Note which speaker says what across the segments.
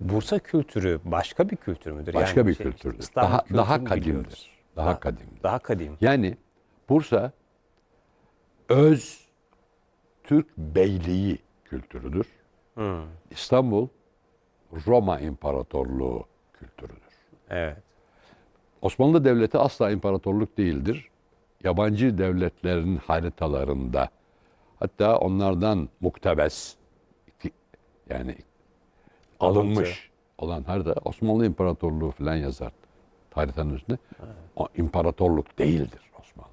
Speaker 1: Bursa kültürü başka bir kültür müdür?
Speaker 2: Başka
Speaker 1: Yani
Speaker 2: bir
Speaker 1: şey,
Speaker 2: kültürdür.
Speaker 1: İstanbul
Speaker 2: Daha daha
Speaker 1: biliyoruz.
Speaker 2: kadimdir. Daha kadimdir.
Speaker 1: Daha kadim.
Speaker 2: Yani Bursa öz Türk beyliği kültürüdür. İstanbul Roma İmparatorluğu kültürüdür.
Speaker 1: Evet.
Speaker 2: Osmanlı Devleti asla imparatorluk değildir. Yabancı devletlerin haritalarında hatta onlardan muktebes yani alınmış olan harita Osmanlı İmparatorluğu falan yazar haritanın üstünde. O imparatorluk değildir Osmanlı.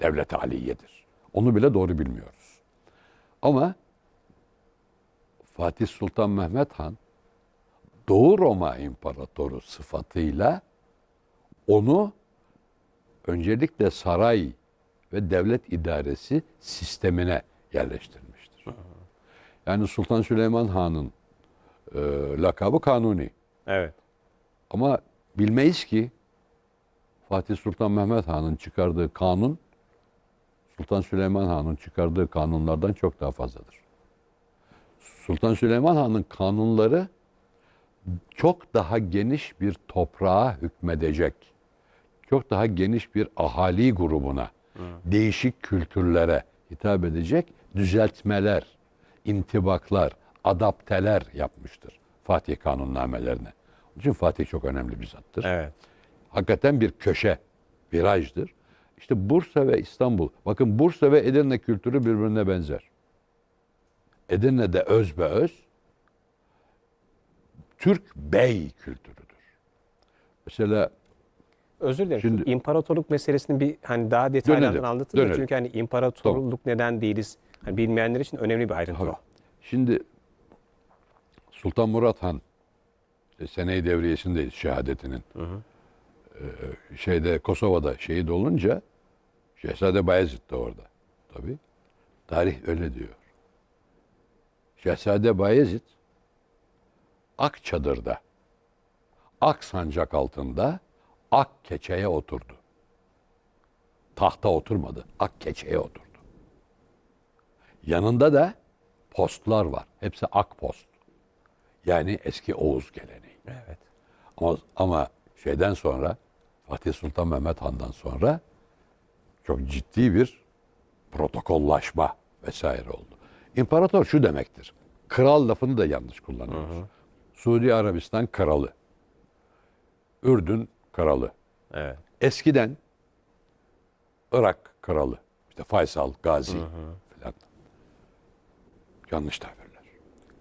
Speaker 2: Devlet-i Aliye'dir. Onu bile doğru bilmiyoruz. Ama Fatih Sultan Mehmet Han Doğu Roma İmparatoru sıfatıyla onu öncelikle saray ve devlet idaresi sistemine yerleştirmiştir. Yani Sultan Süleyman Han'ın e, lakabı Kanuni.
Speaker 1: Evet.
Speaker 2: Ama bilmeyiz ki Fatih Sultan Mehmet Han'ın çıkardığı kanun Sultan Süleyman Han'ın çıkardığı kanunlardan çok daha fazladır. Sultan Süleyman Han'ın kanunları çok daha geniş bir toprağa hükmedecek, çok daha geniş bir ahali grubuna, değişik kültürlere hitap edecek düzeltmeler, intibaklar, adapteler yapmıştır Fatih kanunnamelerine. Onun için Fatih çok önemli bir zattır.
Speaker 1: Evet.
Speaker 2: Hakikaten bir köşe, virajdır. İşte Bursa ve İstanbul. Bakın Bursa ve Edirne kültürü birbirine benzer. Edirne'de öz be öz, Türk bey kültürüdür. Mesela
Speaker 1: Özür dilerim.
Speaker 2: Şimdi-
Speaker 1: imparatorluk meselesini bir hani daha
Speaker 2: Dönelim,
Speaker 1: anlatın çünkü hani imparatorluk neden değiliz? Hani bilmeyenler için önemli bir ayrıntı o.
Speaker 2: Şimdi Sultan Murat Han işte seneyi devriyesindeyiz şehadetinin. Ee, şeyde Kosova'da şehit olunca Şehzade Bayezid de orada. Tabii. Tarih öyle diyor. Şehzade Bayezid Ak çadırda, ak sancak altında, ak keçeye oturdu. Tahta oturmadı, ak keçeye oturdu. Yanında da postlar var. Hepsi ak post. Yani eski Oğuz geleneği.
Speaker 1: Evet.
Speaker 2: Ama, ama şeyden sonra Fatih Sultan Mehmet Han'dan sonra çok ciddi bir protokollaşma vesaire oldu. İmparator şu demektir. Kral lafını da yanlış kullanıyoruz. Suudi Arabistan kralı. Ürdün kralı.
Speaker 1: Evet.
Speaker 2: Eskiden Irak kralı. işte Faysal, Gazi filan. Yanlış tabirler.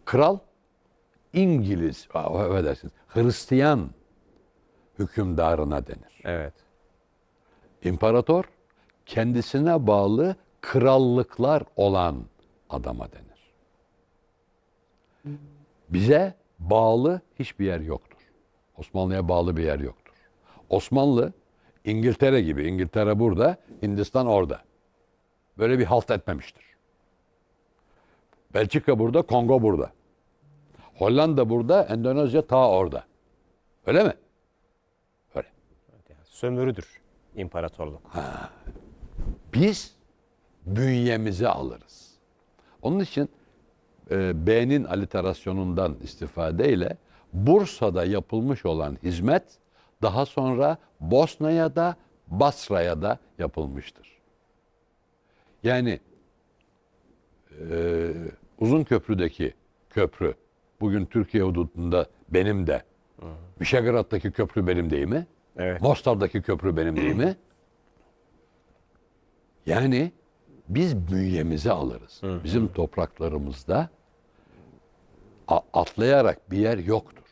Speaker 2: Kral İngiliz, affedersiniz, Hristiyan hükümdarına denir.
Speaker 1: Evet.
Speaker 2: İmparator kendisine bağlı krallıklar olan adama denir. Bize bağlı hiçbir yer yoktur. Osmanlı'ya bağlı bir yer yoktur. Osmanlı İngiltere gibi, İngiltere burada, Hindistan orada. Böyle bir halt etmemiştir. Belçika burada, Kongo burada. Hollanda burada, Endonezya ta orada. Öyle mi? Öyle.
Speaker 1: Sömürüdür imparatorluk.
Speaker 2: biz bünyemize alırız. Onun için e, B'nin aliterasyonundan istifadeyle Bursa'da yapılmış olan hizmet daha sonra Bosna'ya da Basra'ya da yapılmıştır. Yani e, Uzun Köprü'deki köprü bugün Türkiye hududunda benim de Mişegrad'daki köprü benim değil mi?
Speaker 1: Evet.
Speaker 2: Mostar'daki köprü benim değil mi? Yani biz bünyemize alırız. Bizim topraklarımızda atlayarak bir yer yoktur.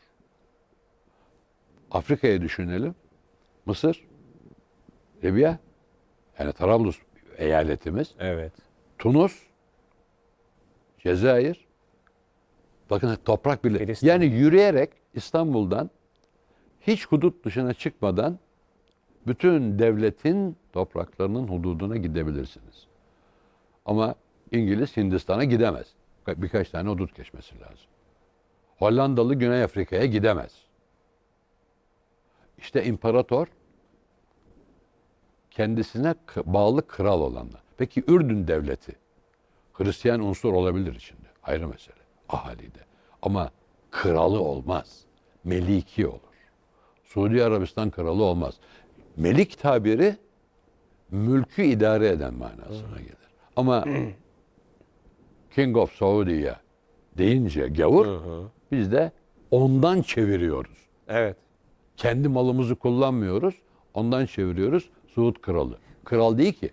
Speaker 2: Afrika'yı düşünelim. Mısır, Libya, yani Trablus eyaletimiz,
Speaker 1: Evet.
Speaker 2: Tunus, Cezayir. Bakın toprak bile.
Speaker 1: Filistin.
Speaker 2: Yani yürüyerek İstanbul'dan hiç hudut dışına çıkmadan bütün devletin topraklarının hududuna gidebilirsiniz. Ama İngiliz Hindistan'a gidemez. Birka- Birkaç tane hudut geçmesi lazım. Hollandalı Güney Afrika'ya gidemez. İşte imparator kendisine bağlı kral olanlar. Peki Ürdün devleti Hristiyan unsur olabilir içinde. Ayrı mesele. Ahalide. Ama kralı olmaz. Meliki olur. Suudi Arabistan kralı olmaz. Melik tabiri mülkü idare eden manasına gelir. Ama King of Saudi'ye deyince gavur biz de ondan çeviriyoruz.
Speaker 1: Evet.
Speaker 2: Kendi malımızı kullanmıyoruz. Ondan çeviriyoruz. Suud kralı. Kral değil ki.